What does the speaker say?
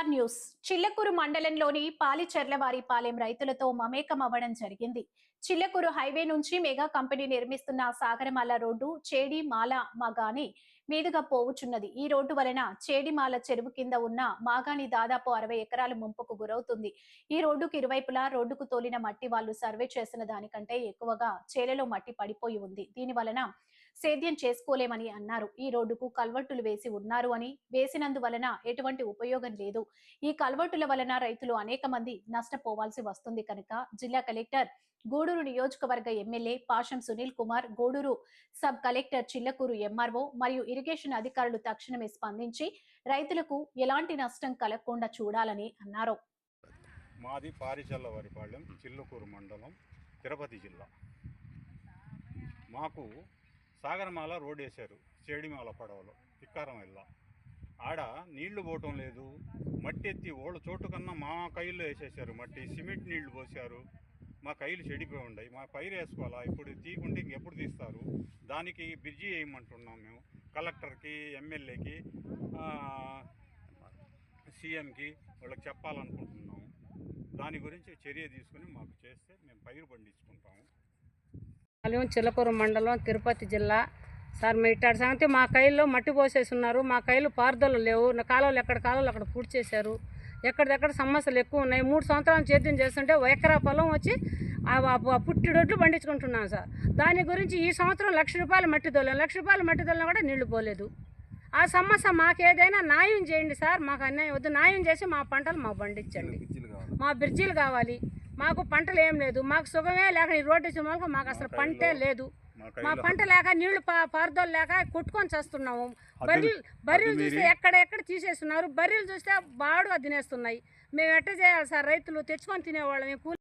News. Chillakur మండలంలోని పాలిచెర్లవారిపాలెం రైతులతో మమేకం అవ్వడం జరిగింది. చిల్లకూరు హైవే నుంచి మెగా కంపెనీ నిర్మిస్తున్న సాగరమాల రోడ్డు చేడిమాల మాగాని మీదుగా పోవుచున్నది. ఈ రోడ్డు వలన చేడిమాల చెరువు కింద ఉన్న మాగాని దాదాపు అరవై ఎకరాల ముంపుకు గురవుతుంది. ఈ రోడ్డుకు ఇరువైపులా రోడ్డుకు తోలిన మట్టి వాళ్ళు సర్వే చేసిన దానికంటే ఎక్కువగా చేలలో మట్టి పడిపోయి ఉంది. దీని వలన సేద్యం చేసుకోలేమని అన్నారు. ఈ రోడ్డుకు కల్వర్టులు వేసి ఉన్నారు అని వేసినందువలన ఎటువంటి ఉపయోగం లేదు. ఈ కల్వర్టుల వలన రైతులు అనేక మంది నష్టపోవాల్సి వస్తుంది కనుక జిల్లా కలెక్టర్ గూడూరు నియోజకవర్గ MLA Pasham Sunil Kumar Gudur sub collector Chillakur MRO మరియు ఇరిగేషన్ అధికారులు తక్షణమే స్పందించి రైతులకు ఎలాంటి నష్టం కలగకుండా చూడాలని అన్నారు. మాది పారిచల్లవారిపాళ్యం చిల్లకూరు మండలం తిరుపతి జిల్లా. మాకు సాగరమాల రోడ్ వేశారు చేడిమాల పడవలో. పిక్కారం ఇల్లా ఆడ నీళ్ళు పోవటం లేదు. మట్టి ఎత్తి ఓళ్ళ చోటు కన్నా మా కైల్లో వేసేసారు మట్టి. సిమెంట్ నీళ్ళు పోసారు మా కైలు చెడిపోయి ఉన్నాయి మా పైరు వేసుకోవాలా? ఇప్పుడు తీయకుంటే ఇంకెప్పుడు తీస్తారు? దానికి బ్రిడ్జి వేయమంటున్నాం మేము. కలెక్టర్కి ఎమ్మెల్యేకి సీఎంకి వాళ్ళకి చెప్పాలనుకుంటున్నాము దాని గురించి చర్య తీసుకుని మాకు చేస్తే మేము పైరు పండించుకుంటాము. పాలెం చిలకూరు మండలం తిరుపతి జిల్లా. సార్ మీ ఇట్టాడు సంగతి మా కైల్లో మట్టి పోసేసి ఉన్నారు మా కైలు పారుదల లేవు. నా కాలువలు ఎక్కడ కాలువలు అక్కడ పూర్తి చేశారు. ఎక్కడిదెక్కడ సమస్యలు ఎక్కువ ఉన్నాయి. మూడు సంవత్సరాలు సేద్యం చేస్తుంటే ఎకరా పొలం వచ్చి పుట్టిడొడ్లు పండించుకుంటున్నాం సార్. దాని గురించి ఈ సంవత్సరం లక్ష రూపాయలు మట్టి తోలాం లక్ష రూపాయలు మట్టి తోలినా కూడా నీళ్ళు పోలేదు. ఆ సమస్య మాకేదైనా న్యాయం చేయండి సార్. మాకు అన్యాయం వద్దు. న్యాయం చేసి మా పంటలు మాకు పండించండి మా బ్రిడ్జిలు కావాలి. మాకు పంటలు ఏం లేదు. మాకు సుఖమే లేక ఈ రోడ్డు ఇచ్చిన వాళ్ళకి మాకు అసలు పంటే లేదు. మా పంట లేక నీళ్ళు పా- పారుదల లేక కొట్టుకొని చేస్తున్నాము. బర్రెలు బర్రెలు చూస్తే మీరి- ఎక్కడ ఎక్కడ తీసేస్తున్నారు? బర్రెలు చూస్తే బాడుగా తినేస్తున్నాయి. మేము ఎట్ట చేయాలి సార్? రైతులు తెచ్చుకొని తినేవాళ్ళం.